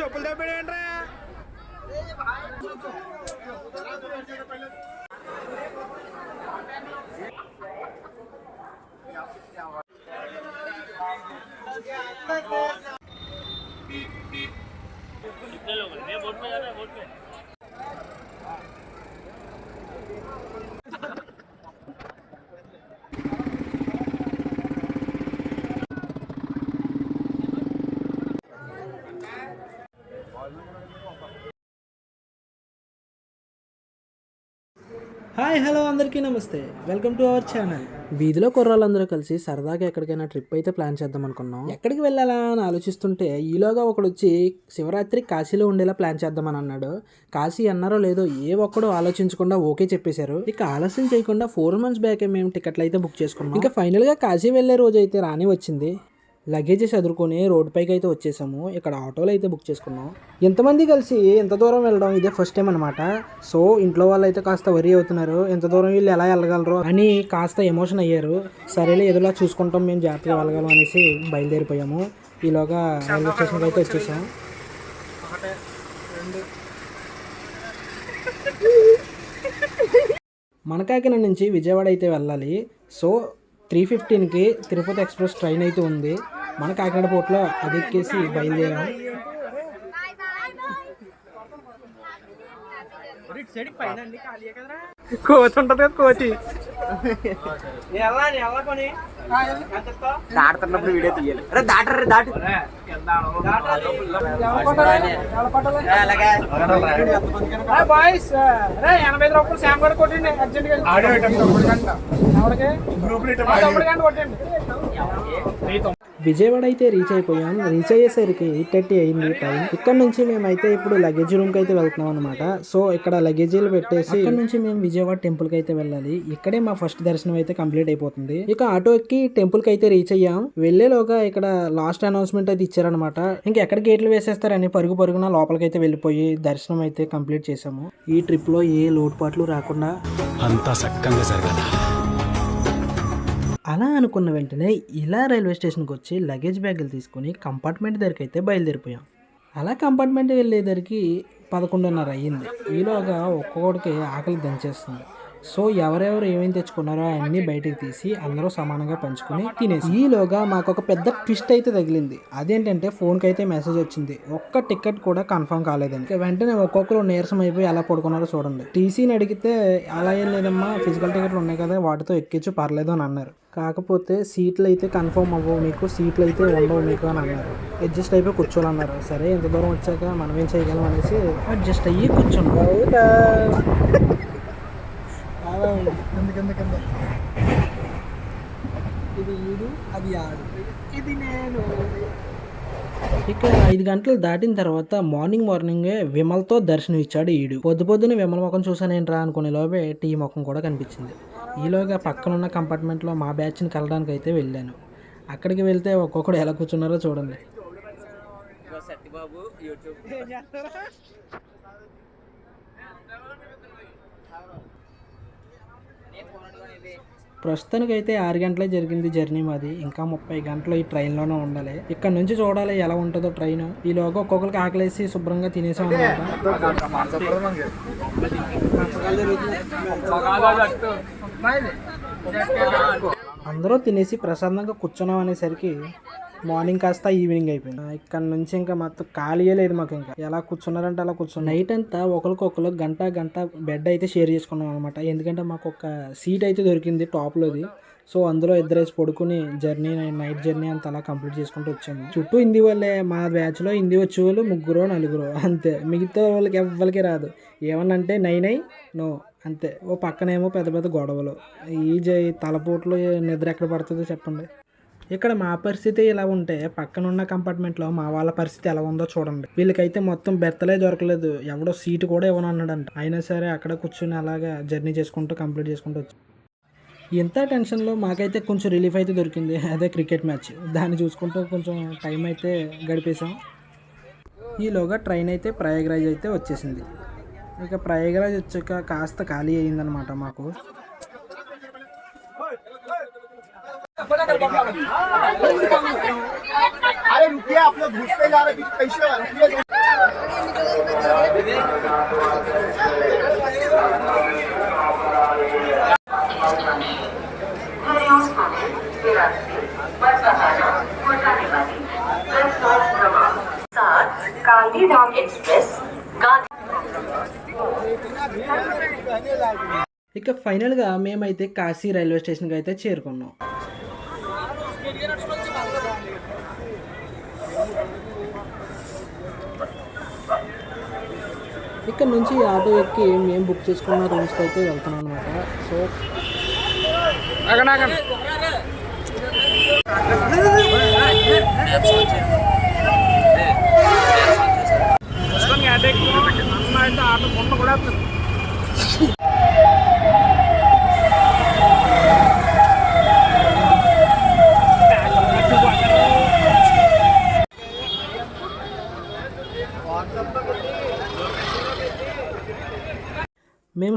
చెప్పులు తప్పాడేంట్రా hi hello అందరికీ నమస్తే. Welcome to our channel. వీధిలో కుర్రాళ్ళందరూ కలిసి సరదాగా ఎక్కడికైనా ట్రిప్ అయితే ప్లాన్ చేద్దాం అనుకున్నాం. ఎక్కడికి వెళ్ళాలా అని ఆలోచిస్తుంటే ఈలోగా ఒకడు వచ్చి శివరాత్రి కాశీలో ఉండేలా ప్లాన్ చేద్దామని అన్నాడు. కాశీ అన్నారో లేదో ఏ ఒక్కడో ఆలోచించకుండా ఓకే చెప్పేశారు. ఇక ఆలస్యం చేయకుండా ఫోర్ మంత్స్ బ్యాక్ మేము టికెట్లు అయితే బుక్ చేసుకున్నాం. ఇంకా ఫైనల్గా కాశీ వెళ్ళే రోజు అయితే రాని వచ్చింది. లగేజెస్ ఎదుర్కొని రోడ్ పైకి అయితే వచ్చేసాము. ఇక్కడ ఆటోలు అయితే బుక్ చేసుకున్నాం. ఎంతమంది కలిసి ఎంత దూరం వెళ్ళడం? ఇదే ఫస్ట్ టైం అనమాట సో ఇంట్లో వాళ్ళు అయితే కాస్త వరి అవుతున్నారు. ఎంత దూరం వీళ్ళు ఎలా వెళ్ళగలరు? అని కాస్త ఎమోషన్ అయ్యారు. సరేలే ఎదులా చూసుకుంటాం మేము జాగ్రత్తగా వెళ్ళగలం అనేసి బయలుదేరిపోయాము. ఈలోగా రైల్వే స్టేషన్కి అయితే వచ్చేసాం. మనకాకిన నుంచి విజయవాడ అయితే వెళ్ళాలి. సో త్రీ ఫిఫ్టీన్కి తిరుపతి ఎక్స్ప్రెస్ ట్రైన్ అయితే ఉంది. మన కాకినాడ పోర్ట్లో అది ఎక్కేసి బయలుదేరాం కోచ్ ఉంటది కదా కోచి దాడుతున్నప్పుడు వీడియో తీయాలి. అరే దాటరు దాటు. బాయ్స్ రే ఎనభై రూపాయలు శామ్ కూడా కొట్టండి అర్జెంట్గా కొట్టండి. విజయవాడ అయితే రీచ్ అయిపోయాం. రీచ్ అయ్యేసరికి ఎయిట్ థర్టీ అయింది టైం ఇక్కడ నుంచి మేమైతే ఇప్పుడు లగేజ్ రూమ్కి అయితే వెళ్తున్నాం అనమాట సో ఇక్కడ లగేజీలు పెట్టేసి ఇక్కడ నుంచి మేము విజయవాడ టెంపుల్కి అయితే వెళ్ళాలి. ఇక్కడే మా ఫస్ట్ దర్శనం అయితే కంప్లీట్ అయిపోతుంది. ఇక ఆటో ఎక్కి టెంపుల్కి అయితే రీచ్ అయ్యాం. వెళ్ళేలోగా ఇక్కడ లాస్ట్ అనౌన్స్మెంట్ అయితే ఇచ్చారనమాట ఇంకా ఎక్కడ గేట్లు వేసేస్తారని పరుగు పరుగున లోపలికైతే వెళ్ళిపోయి దర్శనం అయితే కంప్లీట్ చేసాము ఈ ట్రిప్లో ఏ లోటుపాట్లు రాకుండా అంతా సక్కంగా జరగాల. అలా అనుకున్న వెంటనే ఇలా రైల్వే స్టేషన్కి వచ్చి లగేజ్ బ్యాగులు తీసుకుని కంపార్ట్మెంట్ దగ్గరికి అయితే బయలుదేరిపోయాం. అలా కంపార్ట్మెంట్ వెళ్ళేసరికి పదకొండున్నర అయ్యింది. ఈలోగా ఒక్కొక్కడికి ఆకలి దంచేస్తుంది. సో ఎవరెవరు ఏమేమి తెచ్చుకున్నారో అన్నీ బయటకు తీసి అందరూ సమానంగా పంచుకొని తినేసి. ఈలోగా మాకు ఒక పెద్ద ట్విస్ట్ అయితే తగిలింది. అదేంటంటే ఫోన్కి అయితే మెసేజ్ వచ్చింది. ఒక్క టికెట్ కూడా కన్ఫర్మ్ కాలేదని వెంటనే ఒక్కొక్కరు నీరసం అయిపోయి ఎలా పడుకున్నారో చూడండి. టీసీని అడిగితే అలా ఏం లేదమ్మా ఫిజికల్ టికెట్లు ఉన్నాయి కదా వాటితో ఎక్కించు పర్లేదు అని అన్నారు. కాకపోతే సీట్లు అయితే కన్ఫర్మ్ అవ్వవు మీకు సీట్లు అయితే ఉండవు మీకు అని అన్నారు. అడ్జస్ట్ అయిపోయి కూర్చోవాలన్నారు సరే ఎంత దూరం వచ్చాక మనం ఏం చేయగలం అనేసి అడ్జస్ట్ అయ్యి కూర్చున్నాం. ఇది ఈడు అది ఆడు. ఇది నేను. ఇక ఐదు గంటలు దాటిన తర్వాత మార్నింగ్ మార్నింగే విమల్తో దర్శనం ఇచ్చాడు ఈడు. పొద్దు పొద్దున విమల ముఖం చూసానేంట్రా అనుకునే లోపే టీ ముఖం కూడా కనిపించింది. ఈలోగా పక్కనున్న కంపార్ట్మెంట్లో మా బ్యాచ్ని కలడానికి అయితే వెళ్ళాను. అక్కడికి వెళ్తే ఒక్కొక్కడు ఎలా కూర్చున్నారో చూడండి. సత్యబాబు యూట్యూబ్. ప్రస్తుతానికి అయితే ఆరు గంటలే జరిగింది జర్నీ మాది. ఇంకా ముప్పై గంటలు ఈ ట్రైన్లోనే ఉండాలి. ఇక్కడ నుంచి చూడాలి ఎలా ఉంటుందో ట్రైన్. ఈలోగా ఒక్కొక్కరికి ఆకలేసి శుభ్రంగా తినేసాం అనమాట అందరూ తినేసి ప్రశాంతంగా కూర్చున్నాం అనేసరికి మార్నింగ్ కాస్త ఈవినింగ్ అయిపోయింది. ఇక్కడ నుంచి ఇంకా మొత్తం ఖాళీయే లేదు మాకు ఇంకా. ఎలా కూర్చున్నారంటే అలా కూర్చున్నాం. నైట్ అంతా ఒకరికొకరు గంట గంట బెడ్ అయితే షేర్ చేసుకున్నాం అనమాట ఎందుకంటే మాకు ఒక సీట్ అయితే దొరికింది టాప్లోది. సో అందులో ఇద్దరేసి పడుకుని జర్నీ నైట్ జర్నీ అంత అలా కంప్లీట్ చేసుకుంటూ వచ్చాము. చుట్టూ హిందీ వాళ్ళే మా బ్యాచ్లో హిందీ వచ్చే వాళ్ళు ముగ్గురు నలుగురు. అంతే. మిగతా వాళ్ళకి ఎవ్వరికి రాదు. ఏమన్నంటే నైన్ అయి నో. అంతే. ఓ పక్కనేమో పెద్ద పెద్ద గొడవలు. ఈ జై తలపోట్లు నిద్ర ఎక్కడ పడుతుందో చెప్పండి. ఇక్కడ మా పరిస్థితి ఇలా ఉంటే పక్కన ఉన్న కంపార్ట్మెంట్లో మా వాళ్ళ పరిస్థితి ఎలా ఉందో చూడండి. వీళ్ళకైతే మొత్తం బెర్తలే దొరకలేదు. ఎవడో సీటు కూడా ఇవ్వనన్నాడంట. అయినా సరే అక్కడ కూర్చుని అలాగా జర్నీ చేసుకుంటూ కంప్లీట్ చేసుకుంటూ వచ్చి. ఇంత టెన్షన్లో మాకైతే కొంచెం రిలీఫ్ అయితే దొరికింది. అదే క్రికెట్ మ్యాచ్ దాన్ని చూసుకుంటూ కొంచెం టైం అయితే గడిపేశాం. ఈలోగా ట్రైన్ అయితే ప్రయాగరాజ్ అయితే వచ్చేసింది. ఇక ప్రయాగరాజ్ వచ్చాక కాస్త ఖాళీ అయిందనమాట మాకు. अरे रुकिए आप लोग घुसते जा रहे हैं, कैसे रुकिए साथ गांधीधाम एक्सप्रेस गांधी ఇక ఫైనల్గా మేమైతే కాశీ రైల్వే స్టేషన్కి అయితే చేరుకున్నాం ఇక్కడ నుంచి ఆటో ఎక్కి మేము బుక్ చేసుకున్న రూమ్స్కి అయితే వెళ్తున్నాం అనమాట సో ఆటో కొండ కూడా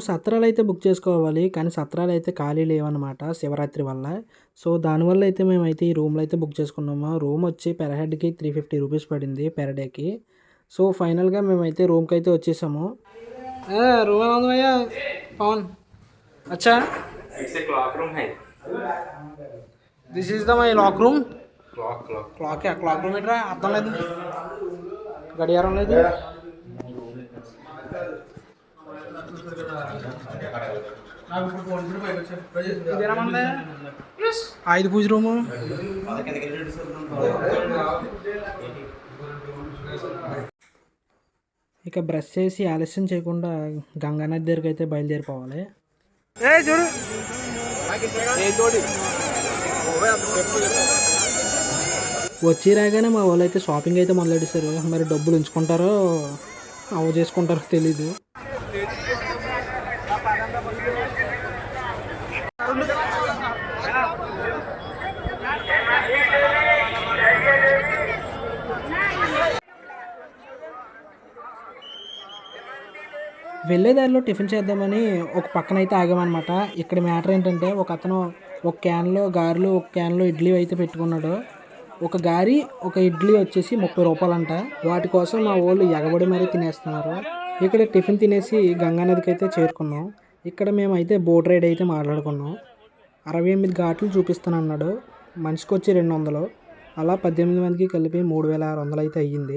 సత్రాలు అయితే బుక్ చేసుకోవాలి కానీ సత్రాలు అయితే ఖాళీ లేవన్నమాట శివరాత్రి వల్ల. సో దానివల్ల అయితే మేమైతే ఈ రూమ్లో అయితే బుక్ చేసుకున్నాము. రూమ్ వచ్చి పెర్ హెడ్కి త్రీ ఫిఫ్టీ రూపీస్ పడింది పెర్ డేకి. సో ఫైనల్గా మేమైతే రూమ్కి అయితే వచ్చేసాము. రూమ్ భయ్యా పవన్. అచ్చా? This is the my lock room clock clock room ఏంట్రా అర్థం లేదు. గడియారం లేదు? ఐదు పూజ రూము. ఇక బ్రష్ చేసి ఆలస్యం చేయకుండా గంగానది దగ్గరికి అయితే బయలుదేరిపోవాలి. ఏ చూడు. వచ్చి రాగానే మా వాళ్ళు అయితే షాపింగ్ అయితే మొదలెడేశారు మరి డబ్బులు ఉంచుకుంటారో అవ చేసుకుంటారో తెలీదు. వెళ్ళే దారిలో టిఫిన్ చేద్దామని ఒక పక్కన అయితే ఆగామన్నమాట. ఇక్కడ మ్యాటర్ ఏంటంటే ఒక అతను ఒక క్యాన్లో గారెలు ఒక క్యాన్లో ఇడ్లీ అయితే పెట్టుకున్నాడు. ఒక గారి ఒక ఇడ్లీ వచ్చేసి ముప్పై రూపాయలంట. వాటి కోసం మా వాళ్ళు ఎగబడి మరీ తినేస్తున్నారు. ఇక్కడ టిఫిన్ తినేసి గంగానదికి అయితే చేరుకున్నాం. ఇక్కడ మేమైతే బోట్ రైడ్ అయితే మాట్లాడుకున్నాం. అరవై ఎనిమిది ఘాట్లు చూపిస్తాను అన్నాడు మనిషికి వచ్చి రెండు వందలు. అలా పద్దెనిమిది మందికి కలిపి మూడు వేల ఆరు వందలు అయితే అయ్యింది.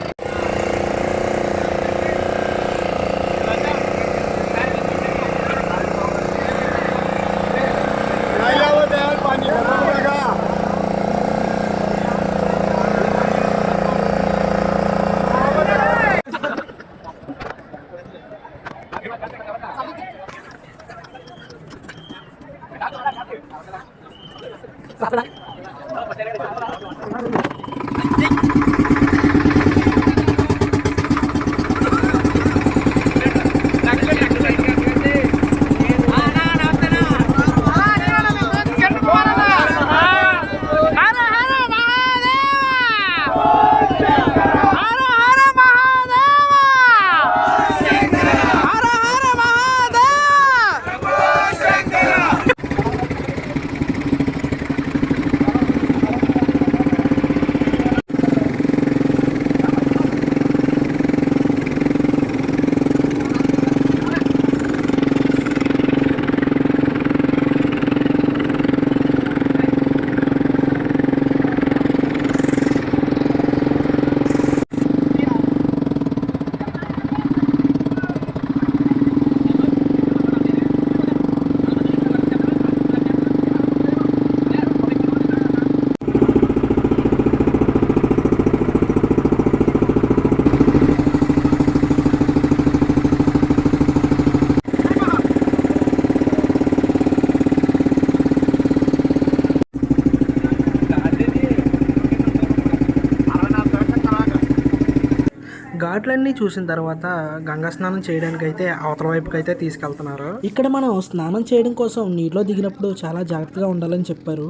ఘాట్లన్నీ చూసిన తర్వాత గంగా స్నానం చేయడానికి అయితే అవతల వైపుకి అయితే తీసుకెళ్తున్నారు. ఇక్కడ మనం స్నానం చేయడం కోసం నీటిలో దిగినప్పుడు చాలా జాగ్రత్తగా ఉండాలని చెప్పారు.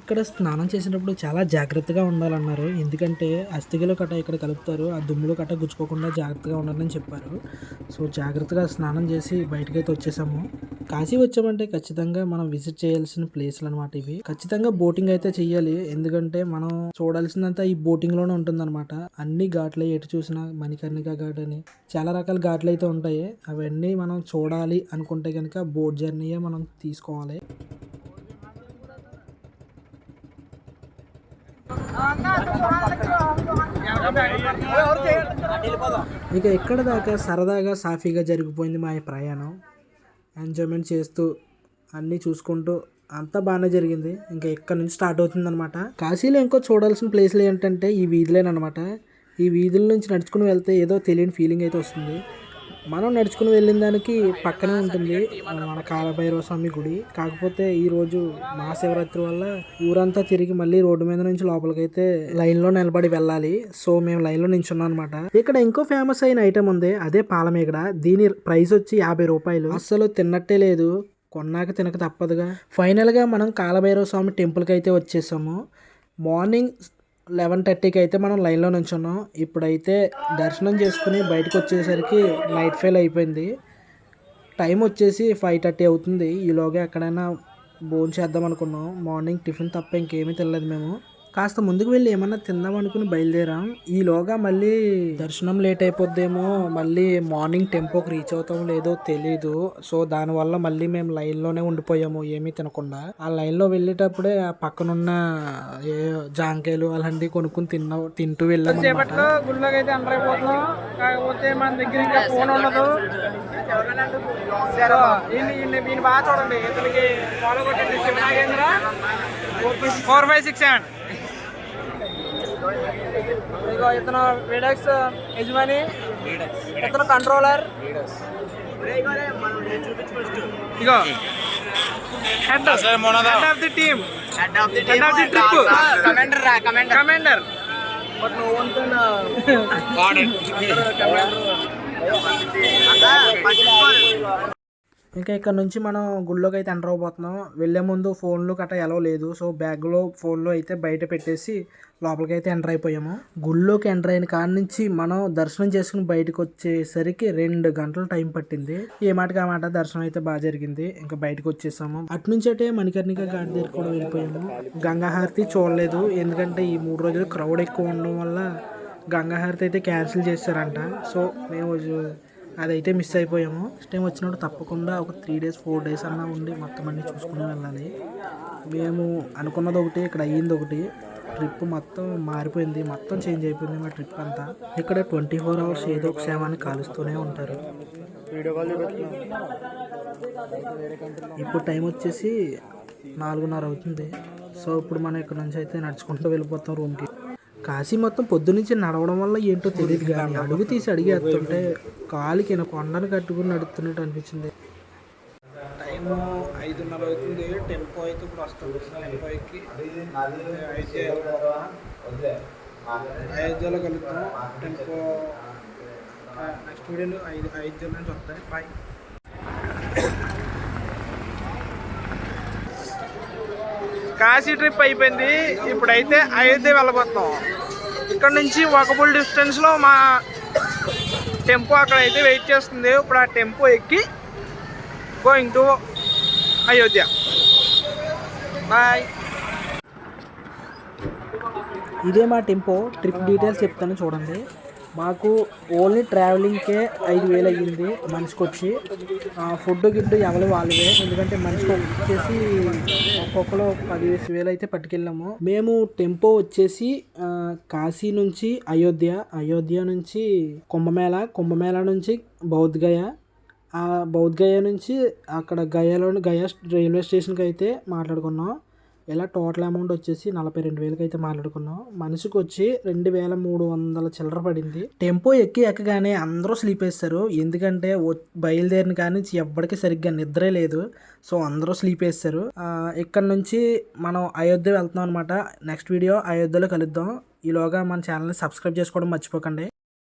ఇక్కడ స్నానం చేసినప్పుడు చాలా జాగ్రత్తగా ఉండాలన్నారు. ఎందుకంటే అస్థిగలు కట్ట ఇక్కడ కలుపుతారు. ఆ దుమ్ములు కట్ట గుచ్చుకోకుండా జాగ్రత్తగా ఉండాలని చెప్పారు. సో జాగ్రత్తగా స్నానం చేసి బయటకైతే వచ్చేసాము. కాశీ వచ్చామంటే ఖచ్చితంగా మనం విజిట్ చేయాల్సిన ప్లేస్లు అనమాట ఇవి. ఖచ్చితంగా బోటింగ్ అయితే చెయ్యాలి. ఎందుకంటే మనం చూడాల్సిందంతా ఈ బోటింగ్లోనే ఉంటుందన్నమాట. అన్ని ఘాట్లు ఎటు చూసినా మణికర్ణిక ఘాట్ అని. చాలా రకాల ఘాట్లు అయితే ఉంటాయి. అవన్నీ మనం చూడాలి అనుకుంటే కనుక బోట్ జర్నీయే మనం తీసుకోవాలి. ఇక ఎక్కడ దాకా సరదాగా సాఫీగా జరిగిపోయింది మా ప్రయాణం. ఎంజాయ్మెంట్ చేస్తూ అన్నీ చూసుకుంటూ అంతా బాగానే జరిగింది. ఇంకా ఇక్కడ నుంచి స్టార్ట్ అవుతుందన్నమాట. కాశీలో ఇంకో చూడాల్సిన ప్లేస్లు ఏంటంటే ఈ వీధులేనమాట ఈ వీధుల నుంచి నడుచుకుని వెళ్తే ఏదో తెలియని ఫీలింగ్ అయితే వస్తుంది. మనం నడుచుకుని వెళ్ళిన దానికి పక్కనే ఉంటుంది మన కాలభైరవ స్వామి గుడి. కాకపోతే ఈరోజు మహాశివరాత్రి వల్ల ఊరంతా తిరిగి మళ్ళీ రోడ్డు మీద నుంచి లోపలికైతే అయితే లైన్లో నిలబడి వెళ్ళాలి. సో మేము లైన్లో నించున్నాం అనమాట ఇక్కడ ఇంకో ఫేమస్ అయిన ఐటమ్ ఉంది అదే పాలమేగడ. దీని ప్రైస్ వచ్చి యాభై రూపాయలు. అస్సలు తిన్నట్టే లేదు. కొన్నాక తినక తప్పదుగా. ఫైనల్గా మనం కాలభైరవ స్వామి టెంపుల్కి అయితే వచ్చేసాము. మార్నింగ్ లెవెన్ థర్టీకి అయితే మనం లైన్లో నుంచున్నాం. ఇప్పుడైతే దర్శనం చేసుకుని బయటకు వచ్చేసరికి నైట్ ఫెయిల్ అయిపోయింది. టైం వచ్చేసి ఫైవ్ థర్టీ అవుతుంది. ఈలోగా ఎక్కడైనా భోజనం చేద్దాం అనుకున్నాం. మార్నింగ్ టిఫిన్ తప్ప ఇంకేమీ తినలేదు మేము. కాస్త ముందుకు వెళ్ళి ఏమన్నా తిందాం అనుకుని బయలుదేరాం. ఈలోగా మళ్ళీ దర్శనం లేట్ అయిపోద్దేమో మళ్ళీ మార్నింగ్ టెంపోకి రీచ్ అవుతాం లేదో తెలీదు. సో దానివల్ల మళ్ళీ మేము లైన్లోనే ఉండిపోయాము ఏమీ తినకుండా. ఆ లైన్లో వెళ్ళేటప్పుడే ఆ పక్కనున్న ఏ జాంకాయలు అలాంటివి కొనుక్కుని తిన్నా తింటూ వెళ్ళాం సేపట్లో గుళ్ళోకి అయితే ఎంటర్ అయిపోతున్నాం. కాకపోతే మన దగ్గర ఇంకా ఫోన్ ఉండదు. సో, ఈయన్ని ఈయన్ని ఈయన బాగా చూడండి. ఇతనికి ఫాలో కొట్టండి Shivanagendra four five six seven. ఇదిగో ఇతను విడక్స్ యజమాని. ఇతను controller ego head head of the team head of the trip commander రా కమాండర్ కమాండర్ ఇంకా ఇక్కడ నుంచి మనం గుళ్ళోకి అయితే ఎంటర్ అవబోతున్నాం వెళ్ళే ముందు ఫోన్లు గట్రా ఎలా లేదు. సో బ్యాగ్లో ఫోన్లో అయితే బయట పెట్టేసి లోపలికి అయితే ఎంటర్ అయిపోయాము. గుళ్ళోకి ఎంటర్ అయిన కాడ నుంచి మనం దర్శనం చేసుకుని బయటకు వచ్చేసరికి రెండు గంటలు టైం పట్టింది. ఏ మాటకి ఆ మాట దర్శనం అయితే బాగా జరిగింది. ఇంకా బయటకు వచ్చేసాము. అటు నుంచి అయితే మణికర్ణిక ఘాట్ దగ్గర కూడా వెళ్ళిపోయాము. గంగాహారతి చూడలేదు. ఎందుకంటే ఈ మూడు రోజులు క్రౌడ్ ఎక్కువ ఉండడం వల్ల గంగాహారతి అయితే క్యాన్సిల్ చేశారంట. సో మేము అదైతే మిస్ అయిపోయాము. నెక్స్ట్ టైం వచ్చినప్పుడు తప్పకుండా ఒక త్రీ డేస్ ఫోర్ డేస్ అన్నా ఉండి మొత్తం అన్ని చూసుకుని వెళ్ళాలి. మేము అనుకున్నది ఒకటి ఇక్కడ అయ్యింది ఒకటి. ట్రిప్ మొత్తం మారిపోయింది. మొత్తం చేంజ్ అయిపోయింది మా ట్రిప్ అంతా. ఇక్కడ ట్వంటీ ఫోర్ అవర్స్ ఏదో ఒక సేవాన్ని కాలుస్తూనే ఉంటారు. ఇప్పుడు టైం వచ్చేసి నాలుగున్నర అవుతుంది. సో ఇప్పుడు మనం ఇక్కడ నుంచి అయితే నడుచుకుంటూ వెళ్ళిపోతాం రూమ్కి కాశీ మొత్తం పొద్దునుంచి నడవడం వల్ల ఏంటో తెలియదు కానీ అడుగు తీసి అడిగేస్తుంటే కాలికి నా కొండను కట్టుకుని నడుస్తున్నట్టు అనిపించింది. టైం ఐదున్నర అవుతుంది. టెంపో అయితే ఇప్పుడు వస్తుంది. టెంపో ఎక్కి అయోధ్య అయోధ్యలో కలుగుతాం టెంపో నెక్స్ట్ వీడియోలో ఐదు అయోధ్య నుంచి వస్తాయి. బాయ్ కాశీ ట్రిప్ అయిపోయింది. ఇప్పుడైతే అయోధ్య వెళ్ళబోతున్నాం. ఇక్కడ నుంచి వాకబుల్ డిస్టెన్స్లో మా టెంపో అక్కడ అయితే వెయిట్ చేస్తుంది. ఇప్పుడు ఆ టెంపో ఎక్కి గోయింగ్ టు అయోధ్య. బాయ్ ఇదే మా టెంపో. ట్రిప్ డీటెయిల్స్ చెప్తాను చూడండి. మాకు ఓన్లీ ట్రావెలింగ్కే ఐదు వేలు అయ్యింది మనిషికి వచ్చి ఆ, ఫుడ్ గిడ్డు ఎవరు వాళ్ళవే. ఎందుకంటే మనిషికి వచ్చేసి ఒక్కొక్కరు పదివేసి వేలు అయితే పట్టుకెళ్ళాము. మేము టెంపో వచ్చేసి కాశీ నుంచి అయోధ్య అయోధ్య నుంచి కుంభమేళ కుంభమేళ నుంచి బౌద్ధగయ ఆ బౌద్ధగయ నుంచి అక్కడ గయాలోని గయా రైల్వే స్టేషన్కి అయితే మాట్లాడుకున్నాం. ఇలా టోటల్ అమౌంట్ వచ్చేసి నలభై రెండు వేలకి అయితే మాట్లాడుకున్నాం. మనిషికి వచ్చి రెండు వేల మూడు వందల చిల్లర పడింది. టెంపో ఎక్కి ఎక్కగానే అందరూ స్లీప్ వేస్తారు. ఎందుకంటే బయలుదేరిన కానీ ఎవ్వడికి సరిగ్గా నిద్రే లేదు. సో అందరూ స్లీప్ వేస్తారు. ఇక్కడ నుంచి మనం అయోధ్య వెళ్తున్నాం అనమాట నెక్స్ట్ వీడియో అయోధ్యలో కలుద్దాం. ఈలోగా మన ఛానల్ని సబ్స్క్రైబ్ చేసుకోవడం మర్చిపోకండి.